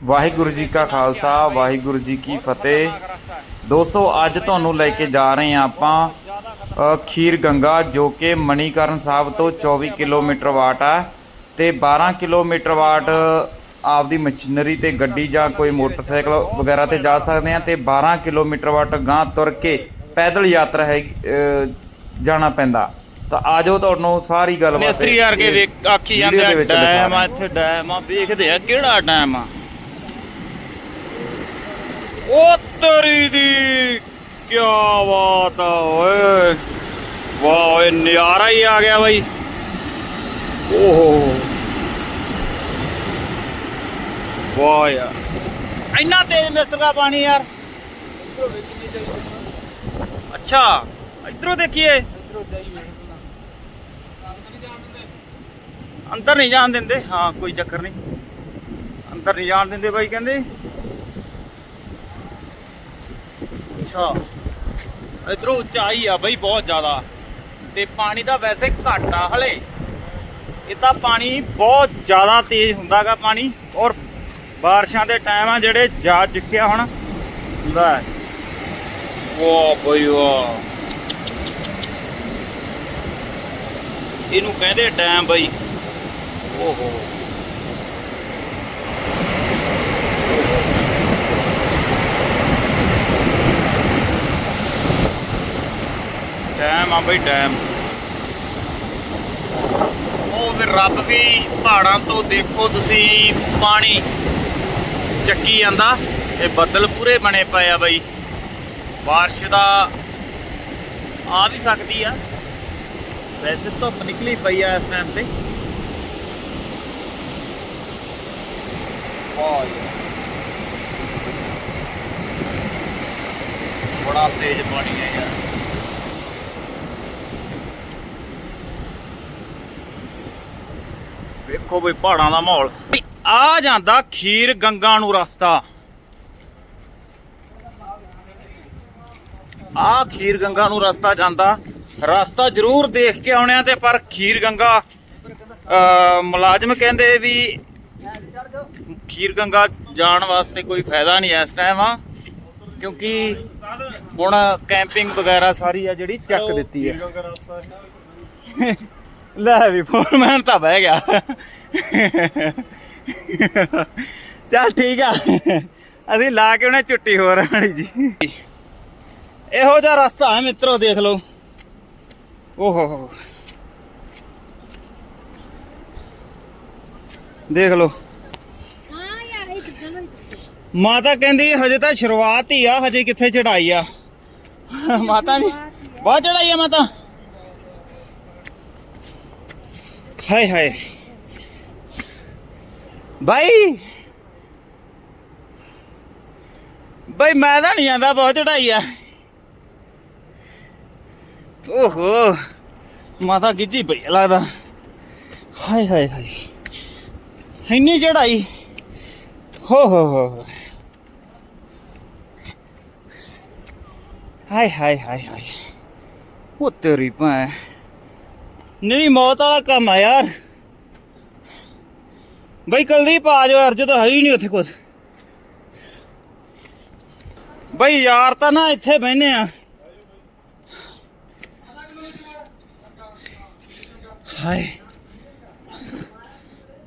ਵਾਹਿਗੁਰੂ ਜੀ ਕਾ ਖਾਲਸਾ ਵਾਹਿਗੁਰੂ ਜੀ ਕੀ ਫਤਿਹ। ਦੋਸਤੋ ਅੱਜ ਤੁਹਾਨੂੰ ਲੈ ਕੇ ਜਾ ਰਹੇ ਹਾਂ ਆਪਾਂ ਖੀਰ ਗੰਗਾ ਜੋ ਕਿ ਮਣੀਕਰਨ ਸਾਹਿਬ ਤੋਂ 24 ਕਿਲੋਮੀਟਰ ਵਾਟ ਆ ਤੇ 12 ਕਿਲੋਮੀਟਰ ਵਾਟ ਆਪਦੀ ਮਸ਼ੀਨਰੀ ਤੇ ਗੱਡੀ ਜਾਂ ਕੋਈ ਮੋਟਰਸਾਈਕਲ ਵਗੈਰਾ ਤੇ ਜਾ ਸਕਦੇ ਆ ਤੇ 12 ਕਿਲੋਮੀਟਰ ਵਾਟ ਗਾਂ ਤੁਰ ਕੇ ਪੈਦਲ ਯਾਤਰਾ ਹੈ ਜਾਣਾ ਪੈਂਦਾ। ਤਾਂ ਆਜੋ ਤੁਹਾਨੂੰ ਸਾਰੀ ਗੱਲ ਮਿਸਤਰੀ ਕਰਕੇ ਵੇਖ ਆਖੀ ਜਾਂਦੇ ਆ ਡੈਮ ਆ ਇੱਥੇ ਡੈਮ ਆ ਵੇਖਦੇ ਆ ਕਿਹੜਾ ਡੈਮ ਆ? ਉਹ ਤੇਰੀ ਦੀ ਕੀ ਬਾਤ ਆ ਓਏ। ਵਾਹ ਓਏ, ਨਜ਼ਾਰਾ ਹੀ ਆ ਗਿਆ ਬਾਈ। ਓਹੋ। ਵਾਹ ਯਾਰ। ਇੰਨਾ ਤੇਜ਼ ਮਿਸਰਗਾ ਪਾਣੀ ਯਾਰ। ਅੱਛਾ, ਇਧਰੋਂ ਦੇਖੀਏ। ਅੰਦਰ ਨਹੀਂ ਜਾਣ ਦਿੰਦੇ। ਹਾਂ, ਕੋਈ ਚੱਕਰ ਨਹੀਂ। ਅੰਦਰ ਨਹੀਂ ਜਾਣ ਦਿੰਦੇ ਬਾਈ, ਕਹਿੰਦੇ। ਅੱਛਾ। ਇਧਰੋਂ ਉਚਾਈ ਆ ਬਈ ਬਹੁਤ ਜ਼ਿਆਦਾ। ਤੇ ਪਾਣੀ ਦਾ ਵੈਸੇ ਘੱਟ ਆ ਹਲੇ। ਇਹ ਤਾਂ ਪਾਣੀ ਬਹੁਤ ਜ਼ਿਆਦਾ ਤੇਜ਼ ਹੁੰਦਾਗਾ ਪਾਣੀ। ਔਰ ਬਾਰਿਸ਼ਾਂ ਦੇ ਟਾਈਮ ਆ ਜਿਹੜੇ ਜਾ ਚੁੱਕਿਆ ਹੁਣ। ਲੈ। ਵਾਹ ਬਈ ਵਾਹ। ਇਹਨੂੰ ਕਹਿੰਦੇ ਡੈਮ ਬਈ। ਓਹੋ। ਡੈਮ ਆ ਬਈ ਡੈਮ ਉਹ ਵੀ ਰੱਬ ਵੀ ਪਹਾੜਾਂ ਤੋਂ ਦੇਖੋ ਤੁਸੀਂ, ਪਾਣੀ ਚੱਕੀ ਜਾਂਦਾ। ਤੇ ਬੱਦਲ ਪੂਰੇ ਬਣੇ ਪਏ ਆ ਬਈ। ਬਾਰਿਸ਼ ਦਾ ਆ ਵੀ ਸਕਦੀ ਆ। ਵੈਸੇ ਧੁੱਪ ਨਿਕਲੀ ਪਈ ਆ ਇਸ ਟਾਈਮ ਤੇ। ਬੜਾ ਤੇਜ਼ ਪਾਣੀ ਹੈ ਯਾਰ। ਵੇਖੋ ਬਈ ਪਹਾੜਾਂ ਦਾ ਮਾਹੌਲ। ਆ ਜਾਂਦਾ ਖੀਰ ਗੰਗਾ ਨੂੰ ਰਸਤਾ। ਆ ਖੀਰ ਗੰਗਾ ਨੂੰ ਰਸਤਾ ਜਾਂਦਾ। ਰਸਤਾ ਜ਼ਰੂਰ ਦੇਖ ਕੇ ਆਉਣਿਆ ਤੇ ਪਰ ਖੀਰ ਗੰਗਾ ਮੁਲਾਜ਼ਮ ਕਹਿੰਦੇ ਵੀ ਖੀਰ ਗੰਗਾ ਜਾਣ ਵਾਸਤੇ ਕੋਈ ਫਾਇਦਾ ਨਹੀਂ ਇਸ ਟਾਈਮ ਆ। ਕਿਉਂਕਿ ਹੁਣ ਕੈਂਪਿੰਗ ਵਗੈਰਾ ਸਾਰੀ ਆ ਜਿਹੜੀ ਚੱਕ ਦਿੱਤੀ ਹੈ। ਲੈ ਵੀ ਫੋਰਮੈਨ ਤਾਂ ਬਹਿ ਗਿਆ। ਚੱਲ ਠੀਕ ਆ। ਅਸੀਂ ਲਾ ਕੇ ਉਹਨੇ ਛੁੱਟੀ ਹੋ ਰਾਣੀ ਜੀ। ਇਹੋ ਜਿਹਾ ਰਸਤਾ ਹੈ ਮਿੱਤਰੋ ਦੇਖ ਲਓ। ਓਹੋ ਹੋ। ਦੇਖ ਲਓ। ਮਾਤਾ ਕਹਿੰਦੀ ਹਜੇ ਤਾਂ ਸ਼ੁਰੂਆਤ ਹੀ ਆ ਹਜੇ ਕਿੱਥੇ ਚੜਾਈ ਆ। ਮਾਤਾ ਜੀ ਬਹੁਤ ਚੜਾਈ ਆ ਮਾਤਾ। ਹਾਏ ਹਾਏ। ਬਾਈ। ਬਾਈ, ਮੈਂ ਤਾਂ ਨਹੀਂ ਜਾਂਦਾ ਬਹੁਤ ਚੜਾਈ ਆ। ਓਹੋ, ਮਾਤਾ ਗਿੱਜੀ ਪਈ ਲੱਗਦਾ। ਹਾਏ ਹਾਏ ਹਾਏ। ਇੰਨੀ ਚੜਾਈ ਹੋ ਹੋ ਹੋ। ਹਾਏ ਹਾਏ ਹਾਏ ਹਾਏ। ਉਹ ਤੇਰੀ ਭੈਣ। ਨਹੀਂ ਮੌਤ ਵਾਲਾ ਕੰਮ ਆ ਯਾਰ। ਬਈ ਕੁਲਦੀਪ ਆ ਜਾਓ ਅਰਜ ਤਾਂ ਹੈ ਹੀ ਨਹੀਂ ਉੱਥੇ ਕੁਝ ਬਈ ਯਾਰ ਤਾਂ ਨਾ ਇੱਥੇ ਬਹਿਨੇ ਆ। ਹਾਏ।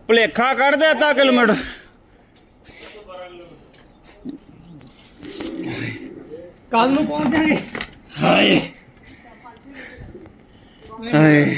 ਭਲੇਖਾ ਕੱਢ ਦੇ ਅੱਧਾ ਕਿਲੋਮੀਟਰ। ਕੱਲ ਨੂੰ ਪਹੁੰਚ ਜਾਗੇ। ਹਾਏ। ਹਾਏ।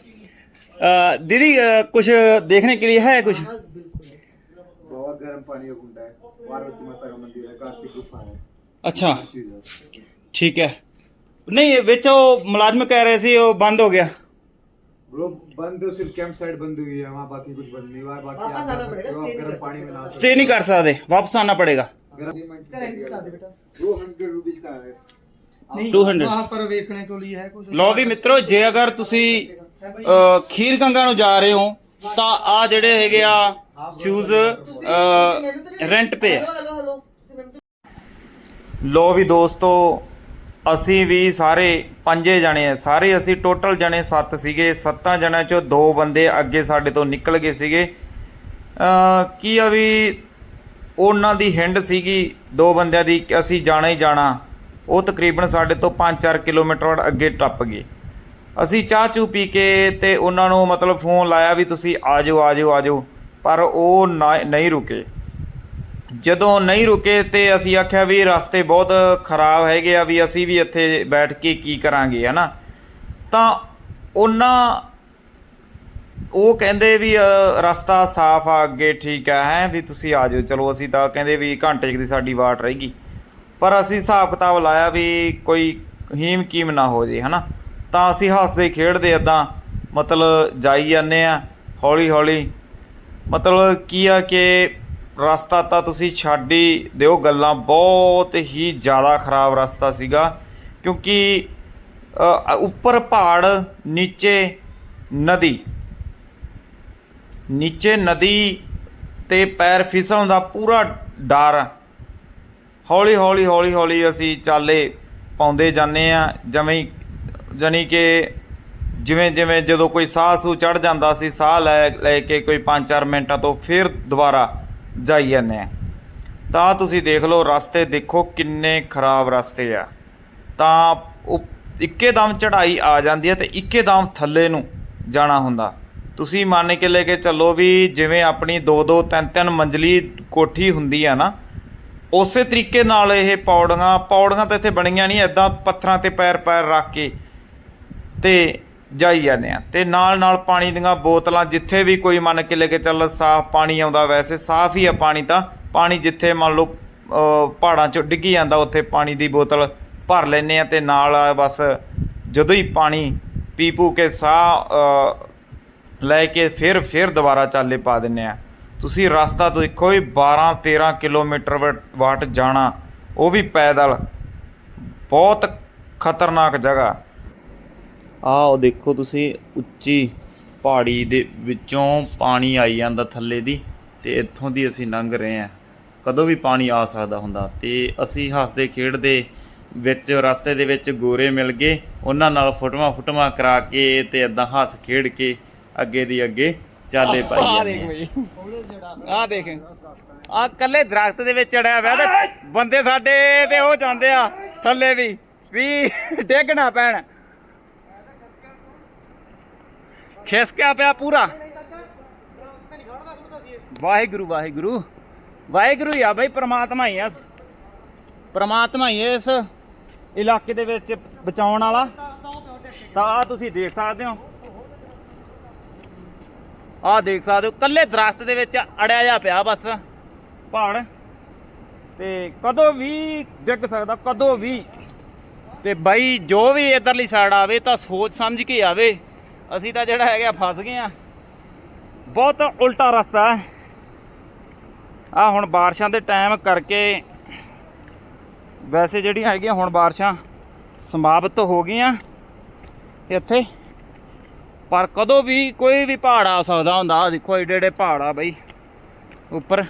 दीदी कुछ देखने के लिए है कुछ बहुत गर्म पानी का कुंडा है पार्वती माता का मंदिर है कार्तिक गुफा है अच्छा ठीक है नहीं ਵਿੱਚ ਉਹ ਮੁਲਾਜ਼ਮ ਕਹਿ ਰਹੇ ਸੀ ਉਹ ਬੰਦ ਹੋ ਗਿਆ ब्रो बंद सिर्फ कैंप साइड बंद हुई है वहाँ बाकी कुछ बंद नहीं हुआ है बाकी वापस आना पड़ेगा स्टे नहीं कर पानी में स्टे नहीं कर सकते वापस आना पड़ेगा टू हंड्रेड रुपीज का है 200 ਵਹਾਂ ਪਰ ਵੇਖਣੇ ਕੋ ਲਈ ਹੈ ਕੁਝ ਲਓ ਵੀ ਮਿੱਤਰੋ ਜੇ ਅਗਰ ਤੁਸੀਂ ਖੀਰ ਗੰਗਾ ਨੂੰ ਜਾ ਰਹੇ ਹੋ, ਤਾਂ ਆ ਜਿਹੜੇ ਹੈਗੇ ਆ ਸ਼ੂਜ਼ ਰੈਂਟ पे ਹੈ ਲੋ ਵੀ ਦੋਸਤੋ, ਅਸੀਂ ਵੀ ਸਾਰੇ ਪੰਜੇ ਜਣੇ ਆ। ਸਾਰੇ ਅਸੀਂ ਟੋਟਲ ਜਣੇ ਸੱਤ ਸੀਗੇ। ਸੱਤਾਂ ਜਣਿਆਂ ਚੋਂ ਦੋ ਬੰਦੇ ਅੱਗੇ ਸਾਡੇ ਤੋਂ ਨਿਕਲ ਗਏ ਸੀਗੇ। ਕੀ ਆ ਵੀ ਉਹਨਾਂ ਦੀ ਹਿੰਡ ਸੀਗੀ, ਦੋ ਬੰਦਿਆਂ ਦੀ ਕਿ ਅਸੀਂ ਜਾਣਾ ਹੀ ਜਾਣਾ। ਉਹ ਤਕਰੀਬਨ ਸਾਡੇ ਤੋਂ 5-4 ਕਿਲੋਮੀਟਰ ਅੱਗੇ ਟੱਪ ਗਏ। ਅਸੀਂ ਚਾਹ ਚੂ ਪੀ ਕੇ ਤੇ ਉਹਨਾਂ ਨੂੰ ਮਤਲਬ ਫੋਨ ਲਾਇਆ ਵੀ ਤੁਸੀਂ ਆ ਜਾਓ ਆ ਜਾਓ ਆ ਜਾਓ ਪਰ ਉਹ ਨਾ- ਨਹੀਂ ਰੁਕੇ। ਜਦੋਂ ਨਹੀਂ ਰੁਕੇ ਤੇ ਅਸੀਂ ਆਖਿਆ ਵੀ ਰਸਤੇ ਬਹੁਤ ਖਰਾਬ ਹੈਗੇ ਆ ਵੀ ਅਸੀਂ ਵੀ ਇੱਥੇ ਬੈਠ ਕੇ ਕੀ ਕਰਾਂਗੇ, ਹਨਾ? ਤਾਂ ਉਹਨਾਂ, ਉਹ ਕਹਿੰਦੇ ਵੀ ਰਸਤਾ ਸਾਫ਼ ਆ, ਅੱਗੇ ਠੀਕ ਆ, ਹੈ, ਵੀ ਤੁਸੀਂ ਆ ਜਾਓ ਚਲੋ, ਅਸੀਂ ਤਾਂ ਕਹਿੰਦੇ ਵੀ ਘੰਟੇ ਦੀ ਸਾਡੀ ਵਾਟ ਰਹੇਗੀ। ਪਰ ਅਸੀਂ ਹਿਸਾਬ ਕਿਤਾਬ ਲਾਇਆ ਵੀ ਕੋਈ ਹੀਮ ਕੀਮ ਨਾ ਹੋ ਜੇ, ਹਨਾ? ਤਾਂ ਅਸੀਂ ਹੱਸਦੇ ਖੇਡਦੇ ਇਦਾਂ ਮਤਲਬ ਜਾਈ ਜਾਂਦੇ ਆ, ਹੌਲੀ ਹੌਲੀ। ਮਤਲਬ ਕੀ ਆ ਕਿ ਰਸਤਾ ਤਾਂ ਤੁਸੀਂ ਛੱਡ ਹੀ ਦਿਓ ਗੱਲਾਂ, ਬਹੁਤ ਹੀ ਜ਼ਿਆਦਾ ਖਰਾਬ ਰਸਤਾ ਸੀਗਾ। ਕਿਉਂਕਿ ਉੱਪਰ ਪਹਾੜ, ਨੀਚੇ ਨਦੀ। ਨੀਚੇ ਨਦੀ ਤੇ ਪੈਰ ਫਿਸਲਣ ਦਾ ਪੂਰਾ ਡਰ। ਹੌਲੀ ਹੌਲੀ ਹੌਲੀ ਹੌਲੀ ਅਸੀਂ ਚਾਲੇ ਪਾਉਂਦੇ ਜਾਂਦੇ ਆ, ਜਿਵੇਂ ਜਾਣੀ ਕਿ ਜਿਵੇਂ ਜਿਵੇਂ ਜਦੋਂ ਕੋਈ ਸਾਹ ਸੂ ਚੜ ਜਾਂਦਾ ਸੀ, ਸਾਹ ਲੈ ਲੈ ਕੇ ਕੋਈ 5-4 ਮਿੰਟਾਂ ਤੋਂ ਫਿਰ ਦੁਬਾਰਾ ਜਾਈ ਜਾਂਦੇ ਆ। ਤਾਂ ਤੁਸੀਂ ਦੇਖ ਲਓ, ਰਸਤੇ ਦੇਖੋ ਕਿੰਨੇ ਖਰਾਬ ਰਸਤੇ ਆ। ਤਾਂ ਉਹ ਇੱਕੇ ਦਮ ਚੜ੍ਹਾਈ ਆ ਜਾਂਦੀ ਹੈ ਤੇ ਇੱਕੇ ਦਮ ਥੱਲੇ ਨੂੰ ਜਾਣਾ ਹੁੰਦਾ। ਤੁਸੀਂ ਮੰਨ ਕੇ ਲੈ ਕੇ ਚੱਲੋ ਵੀ ਜਿਵੇਂ ਆਪਣੀ 2-2 3-3 ਮੰਜ਼ਲੀ ਕੋਠੀ ਹੁੰਦੀ ਆ ਨਾ, ਉਸੇ ਤਰੀਕੇ ਨਾਲ ਇਹ ਪੌੜੀਆਂ ਪੌੜੀਆਂ ਤਾਂ ਇੱਥੇ ਬਣੀਆਂ ਨਹੀਂ ਐਦਾਂ ਪੱਥਰਾਂ ਤੇ ਪੈਰ ਪੈਰ ਰੱਖ ਕੇ ਤੇ ਜਾਈ ਜਾਂਦੇ ਆ। ਤੇ ਨਾਲ ਨਾਲ ਪਾਣੀ ਦੀਆਂ ਬੋਤਲਾਂ ਜਿੱਥੇ ਵੀ ਕੋਈ ਮੰਨ ਕੇ ਲੈ ਕੇ ਚੱਲ ਸਾਫ਼ ਪਾਣੀ ਆਉਂਦਾ ਵੈਸੇ, ਸਾਫ਼ ਹੀ ਆ ਪਾਣੀ ਤਾਂ। ਪਾਣੀ ਜਿੱਥੇ ਮੰਨ ਲਓ ਪਹਾੜਾਂ ਚੋਂ ਡਿੱਗੀ ਜਾਂਦਾ, ਉੱਥੇ ਪਾਣੀ ਦੀ ਬੋਤਲ ਭਰ ਲੈਨੇ ਆ ਤੇ ਨਾਲ ਬਸ ਜਦੋਂ ਹੀ ਪਾਣੀ ਪੀ ਪੂ ਕੇ ਸਾਹ ਲੈ ਕੇ ਫਿਰ ਫਿਰ ਦੁਬਾਰਾ ਚਾਲੇ ਪਾ ਦਿੰਨੇ ਆ। ਤੁਸੀਂ ਰਸਤਾ ਦੇਖੋ ਵੀ 12 13 ਕਿਲੋਮੀਟਰ ਵ- ਵਾਟ ਜਾਣਾ, ਉਹ ਵੀ ਪੈਦਲ। ਬਹੁਤ ਖਤਰਨਾਕ ਜਗ੍ਹਾ। ਆਹ ਦੇਖੋ ਤੁਸੀਂ ਉੱਚੀ ਪਹਾੜੀ ਦੇ ਵਿੱਚੋਂ ਪਾਣੀ ਆਈ ਜਾਂਦਾ ਥੱਲੇ ਦੀ ਤੇ ਇੱਥੋਂ ਦੀ ਅਸੀਂ ਲੰਘ ਰਹੇ ਹਾਂ। ਕਦੋਂ ਵੀ ਪਾਣੀ ਆ ਸਕਦਾ ਹੁੰਦਾ ਤੇ ਅਸੀਂ ਹੱਸਦੇ ਖੇਡਦੇ ਵਿੱਚ ਰਸਤੇ ਦੇ ਵਿੱਚ ਗੋਰੇ ਮਿਲ ਗਏ। ਉਹਨਾਂ ਨਾਲ ਫੋਟੋਆਂ ਫੋਟੋਆਂ ਕਰਾ ਕੇ ਤੇ ਇਦਾਂ ਹੱਸ ਖੇਡ ਕੇ ਅੱਗੇ ਦੀ ਅੱਗੇ ਚਾਲੇ ਪਾਈ ਜਾਂਦੇ ਹਾਂ। ਆ ਦੇਖ। ਆ ਕੱਲੇ ਦਰਖਤ ਦੇ ਵਿੱਚ ਚੜਿਆ ਹੋਇਆ ਤੇ ਬੰਦੇ ਸਾਡੇ ਤੇ ਉਹ ਜਾਂਦੇ ਆ ਥੱਲੇ ਵੀ ਵੀ ਡਿੱਗ ਨਾ ਪੈਣ। ਖਿਸਕਿਆ ਪਿਆ ਪੂਰਾ। ਵਾਹਿਗੁਰੂ ਵਾਹਿਗੁਰੂ। ਵਾਹਿਗੁਰੂ ਹੀ ਆ ਬਈ, ਪ੍ਰਮਾਤਮਾ ਹੀ ਆ। ਪ੍ਰਮਾਤਮਾ ਹੀ ਹੈ ਇਸ ਇਲਾਕੇ ਦੇ ਵਿੱਚ ਬਚਾਉਣ ਵਾਲਾ। ਤਾਂ ਆ ਤੁਸੀਂ ਦੇਖ ਸਕਦੇ ਹੋ। ਆ ਦੇਖ ਸਕਦੇ ਹੋ ਕੱਲੇ ਦਰਖਤ ਦੇ ਵਿੱਚ ਅੜਿਆ ਜਾ ਪਿਆ ਬਸ। ਪਹਾੜ। ਤੇ ਕਦੋਂ ਵੀ ਡਿੱਗ ਸਕਦਾ, ਕਦੋਂ ਵੀ। ਤੇ ਬਾਈ, ਜੋ ਵੀ ਇਧਰਲੀ ਸਾਈਡ ਆਵੇ ਤਾਂ ਸੋਚ ਸਮਝ ਕੇ ਆਵੇ। ਅਸੀਂ ਤਾਂ ਜਿਹੜਾ ਹੈਗਾ ਫਸ ਗਏ ਆ। ਬਹੁਤ ਉਲਟਾ ਰਸਤਾ ਹੈ। ਆ ਹੁਣ ਬਾਰਿਸ਼ਾਂ ਦੇ ਟਾਈਮ ਕਰਕੇ ਵੈਸੇ ਜਿਹੜੀਆਂ ਹੈਗੀਆਂ ਹੁਣ ਬਾਰਿਸ਼ਾਂ ਸਮਾਪਤ ਹੋ ਗਈਆਂ ਇੱਥੇ। ਪਰ ਕਦੋਂ ਵੀ ਕੋਈ ਵੀ ਪਹਾੜ ਆ ਸਕਦਾ ਹੁੰਦਾ। ਦੇਖੋ ਏਡੇ ਏਡੇ ਪਹਾੜ ਆ ਬਈ, ਉੱਪਰ।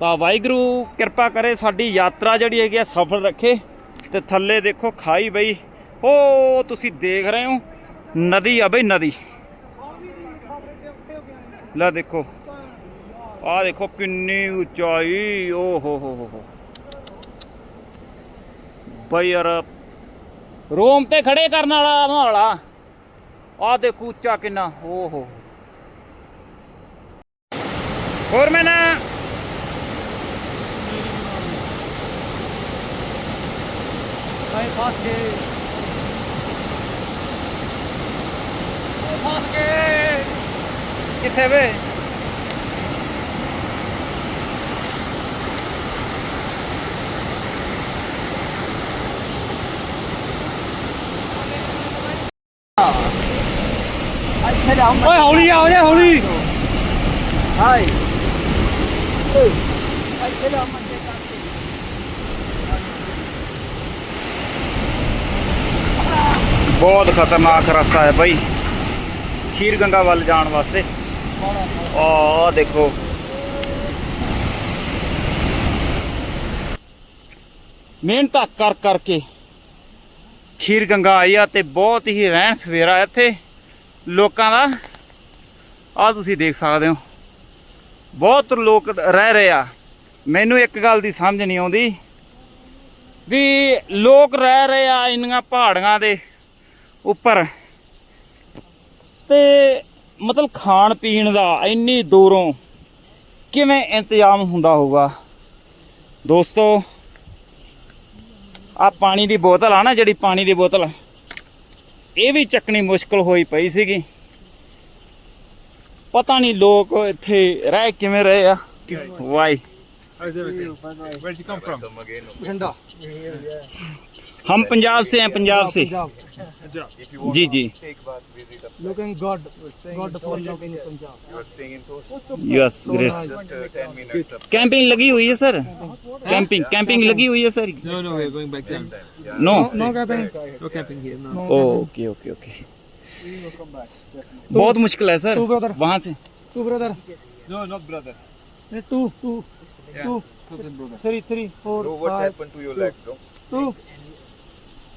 ਤਾਂ ਵਾਹਿਗੁਰੂ ਕਿਰਪਾ ਕਰੇ ਸਾਡੀ ਯਾਤਰਾ ਜਿਹੜੀ ਹੈਗੀ ਆ ਸਫਲ ਰੱਖੇ। ਤੇ ਥੱਲੇ ਦੇਖੋ ਖਾਈ ਬਈ। ਉਹ ਤੁਸੀਂ ਦੇਖ ਰਹੇ ਹੋ। ਨਦੀ ਆ ਬਈ, ਨਦੀ। ਲੈ ਦੇਖੋ। ਆ ਦੇਖੋ ਕਿੰਨੀ ਉਚਾਈ। ਓ ਹੋ ਹੋ ਹੋ ਬਈ ਯਾਰ, ਰੋਮ ਤੇ ਖੜੇ ਕਰਨ ਵਾਲਾ ਮਾਹੌਲ ਆ। ਆ ਦੇਖੋ ਉੱਚਾ ਕਿੰਨਾ, ਓ ਹੋ। ਹੋਰ ਮੈਂ ਨਾ ਆਏ ਫਾਸਟ ਕੇ ਕਿੱਥੇ ਵੇ ਓਏ ਹੌਲੀ ਆ ਜਾ ਹੌਲੀ ਹਾਈ ਬਹੁਤ ਖਤਰਨਾਕ ਰਸਤਾ ਹੈ ਬਾਈ ਖੀਰ ਗੰਗਾ ਵੱਲ ਜਾਣ ਵਾਸਤੇ ਆਹ ਦੇਖੋ। ਮਿਹਨਤ ਕਰ ਕਰਕੇ ਖੀਰ ਗੰਗਾ ਆਈ ਆ ਤੇ ਬਹੁਤ ਹੀ ਰਹਿਣ ਸਵੇਰਾ ਇੱਥੇ। ਲੋਕਾਂ ਦਾ ਆ ਤੁਸੀਂ ਦੇਖ ਸਕਦੇ ਹੋ। ਬਹੁਤ ਲੋਕ ਰਹਿ ਰਹੇ ਆ। ਮੈਨੂੰ ਇੱਕ ਗੱਲ ਦੀ ਸਮਝ ਨਹੀਂ ਆਉਂਦੀ ਵੀ ਲੋਕ ਰਹਿ ਰਹੇ ਆ ਇੰਨੀਆਂ ਪਹਾੜੀਆਂ ਦੇ ਉੱਪਰ। ਤੇ ਮਤਲਬ ਖਾਣ ਪੀਣ ਦਾ ਇੰਨੀ ਦੂਰੋਂ ਕਿਵੇਂ ਇੰਤਜ਼ਾਮ ਹੁੰਦਾ ਹੋਊਗਾ? ਦੋਸਤੋ ਆ ਪਾਣੀ ਦੀ ਬੋਤਲ ਆ ਨਾ ਜਿਹੜੀ ਪਾਣੀ ਦੀ ਬੋਤਲ ਇਹ ਵੀ ਚੱਕਣੀ ਮੁਸ਼ਕਲ ਹੋਈ ਪਈ ਸੀਗੀ। ਪਤਾ ਨਹੀਂ ਲੋਕ ਇੱਥੇ ਰਹਿ ਕਿਵੇਂ ਰਹੇ ਆ। ਵਾਈ। ठंडा हम पंजाब से हैं पंजाब से। जी जी। कैंपिंग लगी हुई है सर कैंपिंग कैंपिंग लगी हुई है sir no no camping okay okay okay बहुत मुश्किल है सर वहाँ से। Two brother no no brother two two two three three four two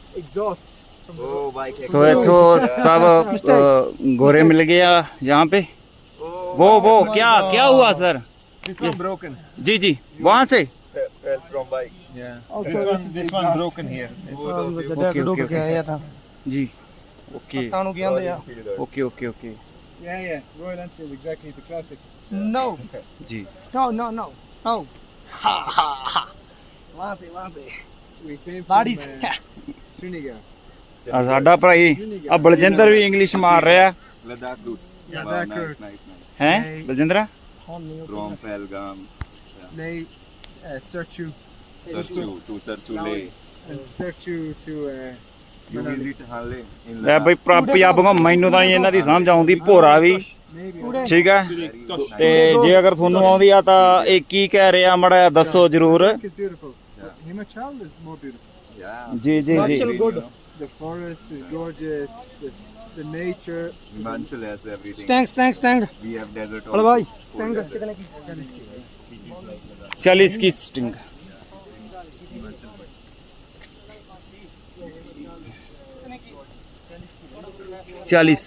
four, five, to your leg, bro? two. Exhaust. Oh, bike. सो इथो सब अ, गोरे मिल गया यहाँ पे वो वो क्या क्या हुआ सर This one broken. जी जी वहाँ से Fell from bike. Yeah. Okay. This one, this one broken here. Um, the Okay, deck okay, डूब okay. के आया था जी ओके तानू की आंदे या okay okay okay Yeah, yeah. Royal Enfield, exactly the classic. No, जी no, no, no, no. Ha ha ha. वहाँ पे वहाँ पे We came from Bodies. uh, ਆ ਸਾਡਾ ਭਾਈ ਆ ਬਲਜਿੰਦਰ ਵੀ ਇੰਗਲਿਸ਼ ਮਾਰ ਰਿਹਾ nice, nice. ਹੈ. Baljindra uh. Uh, Hanle in ਲੈ ਬਈ Ladakh. ਪੰਜਾਬੋਂ ਮੈਨੂੰ ਤਾਂ ਇਹਨਾਂ ਦੀ ਸਮਝ ਆਉਂਦੀ ਭੋਰਾ ਵੀ. ਠੀਕ ਹੈ. ਤੇ ਜੇ ਅਗਰ ਤੁਹਾਨੂੰ ਆਉਂਦੀ ਆ ਤਾਂ ਇਹ ਕੀ ਕਹਿ ਰਿਹਾ ਮੜਾ ਦੱਸੋ ਜਰੂਰ Ladakh is beautiful. Yeah. Yeah. জি জি জি good. The forest is gorgeous. The, the nature. Manchal has everything. Stand, stand, stand. We have desert. Hello, boy. Stand. चालीस की चालीस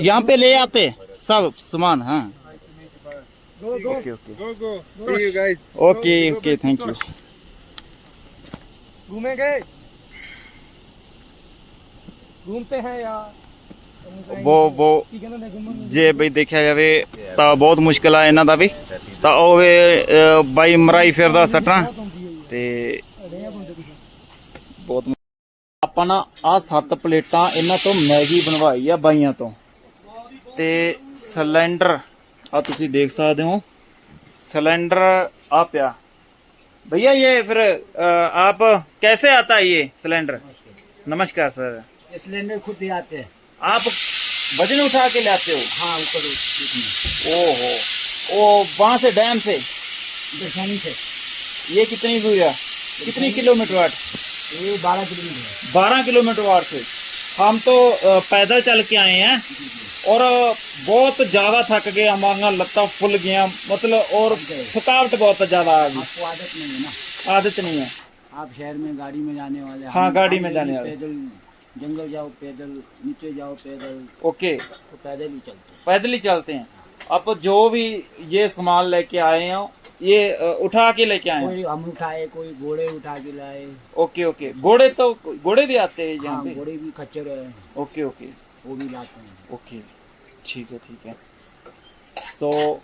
यहाँ पे ले आते सब सामान हाँ okay okay Go, go. See you guys. Okay okay thank you घूमेंगे घूमते हैं यार वो वो ਕੀ ਕਹਿੰਦੇ ਨੇ ਘੁੰਮਣ ਜੇ ਬਈ ਦੇਖਿਆ ਜਾਵੇ ਤਾਂ ਬਹੁਤ ਮੁਸ਼ਕਲ ਆ ਇਹਨਾਂ ਦਾ ਵੀ ਤਾਂ ਉਹ ਵੇ ਅਹ, ਬਾਈ ਮਰਾਈ ਫਿਰਦਾ ਸੱਟਾਂ ਤੇ ਬਹੁਤ ਮੁ- ਆਪਾਂ ਨਾ ਆ ਸੱਤ ਪਲੇਟਾਂ ਇਹਨਾਂ ਤੋਂ ਮੈਗੀ ਬਣਵਾਈ ਆ ਬਾਈਆਂ ਤੋਂ ਤੇ ਸਿਲੰਡਰ ਆ ਤੁਸੀਂ ਦੇਖ ਸਕਦੇ ਹੋ सिलेंडर आ पिया भैया ये फिर अ, आप कैसे आता है ये सिलेंडर नमस्कार सर सिलेंडर खुद ही आते हैं आप वजन उठा के लाते हो हाँ ऊपर ओहो ओ वहां से डैम से दर्शनी से ये कितनी दूर है? कितनी किलोमीटर वाट ये बारह किलोमीटर बारह किलोमीटर वाट से। हम तो पैदल चल के आए हैं और बहुत ज़्यादा थक गए हमारा लत्ता फुल गया मतलब और थकावट बहुत ज़्यादा आ गई। आदत नहीं है ना? आदत नहीं है। आप शहर में गाड़ी में जाने वाले हाँ, गाड़ी में जाने वाले। पैदल जंगल जाओ पैदल नीचे जाओ पैदल। ओके। तो पैदल ही चलते पैदल ही चलते हैं। अब जो भी ये सामान लेके आए हो ये उठा के लेके आए कोई हम उठाए कोई घोड़े उठा के लाए। Okay okay. घोड़े तो घोड़े भी आते हैं यहाँ हाँ, पे? घोड़े भी खच्चर है। Okay okay. वो भी लाते हैं। ओके ठीक है ठीक है। तो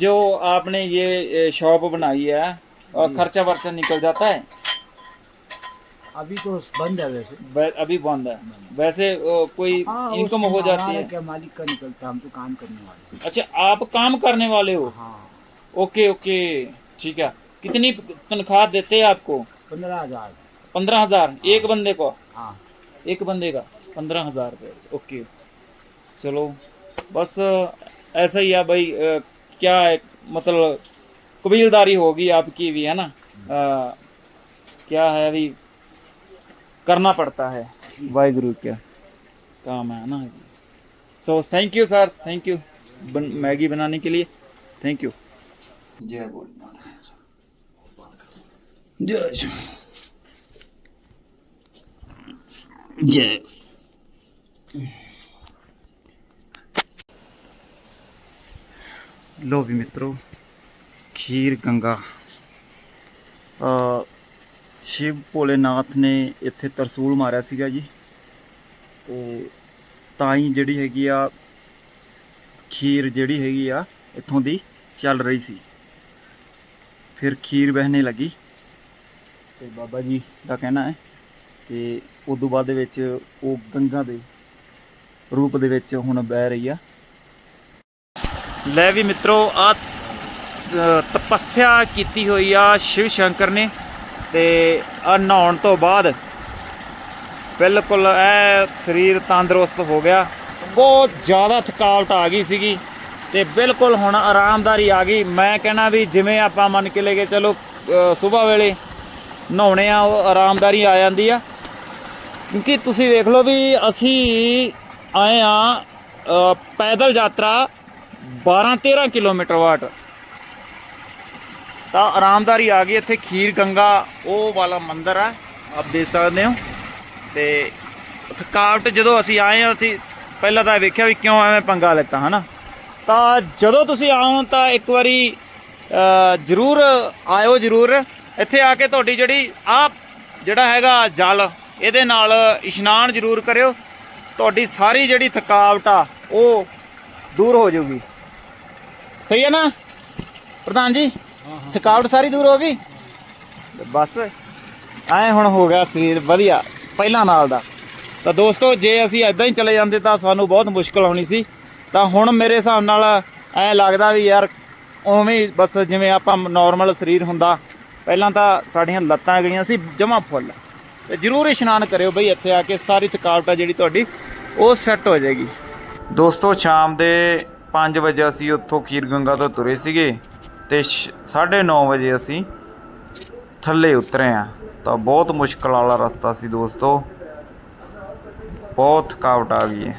जो आपने ये शॉप बनाई है खर्चा वर्चा निकल जाता है? अभी तो बंद है वैसे। अभी बंद है। वैसे कोई हाँ, इनकम हो जाती है। क्या मालिक का निकलता हम तो काम करने वाले अच्छा आप काम करने वाले हो? हाँ। ओके ओके ठीक है। कितनी तनख्वाह देते हैं आपको? पंद्रह हज़ार। पंद्रह हज़ार एक बंदे को? हाँ। एक बंदे का पंद्रह हज़ार रुपये ओके। चलो बस ऐसा ही है भाई क्या है मतलब कबीलदारी होगी आपकी भी है ना? अ, क्या है अभी? करना पड़ता है। वाहगुरु क्या काम है ना। So thank you sir thank you Maggi बनाने के लिए। थैंक यू जय बोल जय जय। लो भी मित्रों खीर गंगा। आ, ਸ਼ਿਵ ਭੋਲੇਨਾਥ ਨੇ ਇੱਥੇ ਤਰਸੂਲ ਮਾਰਿਆ ਸੀਗਾ ਜੀ। ਤੇ ਤਾਂ ਹੀ ਜਿਹੜੀ ਹੈਗੀ ਆ, ਖੀਰ ਜਿਹੜੀ ਹੈਗੀ ਆ, ਇੱਥੋਂ ਦੀ ਚੱਲ ਰਹੀ ਸੀ। ਫਿਰ ਖੀਰ ਵਹਿਣੇ ਲੱਗੀ। ਤੇ ਬਾਬਾ ਜੀ ਦਾ ਕਹਿਣਾ ਹੈ ਕਿ ਉਦੋਂ ਬਾਅਦ ਦੇ ਵਿੱਚ ਉਹ ਗੰਗਾ ਦੇ ਰੂਪ ਦੇ ਵਿੱਚ ਹੁਣ ਬਹਿ ਰਹੀ ਆ। ਲੈ ਵੀ ਮਿੱਤਰੋ ਆ ਤਪੱਸਿਆ ਕੀਤੀ ਹੋਈ ਆ ਸ਼ਿਵ ਸ਼ੰਕਰ ਨੇ। ਤੇ ਆ ਨਹਾਉਣ ਤੋਂ ਬਾਅਦ ਬਿਲਕੁਲ ਐ ਸਰੀਰ ਤੰਦਰੁਸਤ ਹੋ ਗਿਆ। ਬਹੁਤ ਜ਼ਿਆਦਾ ਥਕਾਵਟ ਆ ਗਈ ਸੀਗੀ ਤੇ ਬਿਲਕੁਲ ਹੁਣ ਆਰਾਮਦਾਰੀ ਆ ਗਈ। ਮੈਂ ਕਹਿਣਾ ਵੀ ਜਿਵੇਂ ਆਪਾਂ ਮੰਨ ਕੇ ਲੈ ਕੇ ਚਲੋ ਸਵੇਰ ਵੇਲੇ ਨਹਾਉਣੇ ਆ, ਉਹ ਆਰਾਮਦਾਰੀ ਆ ਜਾਂਦੀ ਆ। ਕਿਉਂਕਿ ਤੁਸੀਂ ਵੇਖ ਲਓ ਵੀ ਅਸੀਂ ਆਏ ਆ ਪੈਦਲ ਯਾਤਰਾ 12 13 ਕਿਲੋਮੀਟਰ ਵਾਟ। ਤਾਂ ਆਰਾਮਦਾਰੀ ਆ ਗਈ, ਇੱਥੇ ਖੀਰ ਗੰਗਾ, ਉਹ ਵਾਲਾ ਮੰਦਿਰ ਹੈ ਆਪ ਦੇਖ ਸਕਦੇ ਹੋ। ਤੇ ਥਕਾਵਟ ਜਦੋਂ ਅਸੀਂ ਆਏ ਹਾਂ, ਅਸੀਂ ਪਹਿਲਾਂ ਤਾਂ ਵੇਖਿਆ ਵੀ ਕਿਉਂ ਐਵੇਂ ਪੰਗਾ ਲੈਤਾ, ਹਨਾ? ਤਾਂ ਜਦੋਂ ਤੁਸੀਂ ਆਓ, ਤਾਂ ਇੱਕ ਵਾਰੀ ਜ਼ਰੂਰ ਆਇਓ, ਜ਼ਰੂਰ। ਇੱਥੇ ਆ ਕੇ ਤੁਹਾਡੀ ਜਿਹੜੀ ਆ ਜਿਹੜਾ ਹੈਗਾ ਜਲ, ਇਹਦੇ ਨਾਲ ਇਸ਼ਨਾਨ ਜ਼ਰੂਰ ਕਰਿਓ। ਤੁਹਾਡੀ ਸਾਰੀ ਜਿਹੜੀ ਥਕਾਵਟ ਆ, ਉਹ ਦੂਰ ਹੋ ਜਾਊਗੀ। ਸਹੀ ਹੈ ਨਾ? ਪ੍ਰਧਾਨ ਜੀ? ਥਕਾਵਟ ਸਾਰੀ ਦੂਰ ਹੋ ਗਈ? ਬਸ, ਐ ਹੁਣ ਹੋ ਗਿਆ ਸਰੀਰ ਵਧੀਆ, ਪਹਿਲਾਂ ਨਾਲ ਦਾ। ਤਾਂ ਦੋਸਤੋ, ਜੇ ਅਸੀਂ ਐਦਾਂ ਹੀ ਚਲੇ ਜਾਂਦੇ ਤਾਂ ਸਾਨੂੰ ਬਹੁਤ ਮੁਸ਼ਕਲ ਆਉਣੀ ਸੀ। ਤਾਂ ਹੁਣ ਮੇਰੇ ਹਿਸਾਬ ਨਾਲ ਐ ਲੱਗਦਾ ਵੀ ਯਾਰ, ਉਵੇਂ ਬਸ ਜਿਵੇਂ ਆਪਾਂ ਨਾਰਮਲ ਸਰੀਰ ਹੁੰਦਾ, ਪਹਿਲਾਂ ਤਾਂ ਸਾਡੀਆਂ ਲੱਤਾਂ ਗਈਆਂ ਸੀ, ਜਮਾ ਫੁੱਲ। ਤੇ ਜ਼ਰੂਰ ਇਸ਼ਨਾਨ ਕਰਿਓ ਬਈ ਇੱਥੇ ਆ ਕੇ, ਸਾਰੀ ਥਕਾਵਟ ਆ ਜਿਹੜੀ ਤੁਹਾਡੀ, ਉਹ ਸੈੱਟ ਹੋ ਜਾਏਗੀ। ਦੋਸਤੋ, ਸ਼ਾਮ ਦੇ 5 ਵਜੇ ਅਸੀਂ ਉੱਥੋਂ ਖੀਰ ਗੰਗਾ ਤੋਂ ਤੁਰੇ ਸੀਗੇ। ਤੇ 9:30 ਵਜੇ ਅਸੀਂ ਥੱਲੇ ਉਤਰੇ ਆ। ਤਾਂ ਬਹੁਤ ਮੁਸ਼ਕਲ ਵਾਲਾ ਰਸਤਾ ਸੀ ਦੋਸਤੋ। ਬਹੁਤ ਥਕਾਵਟ ਆ ਗਈ ਹੈ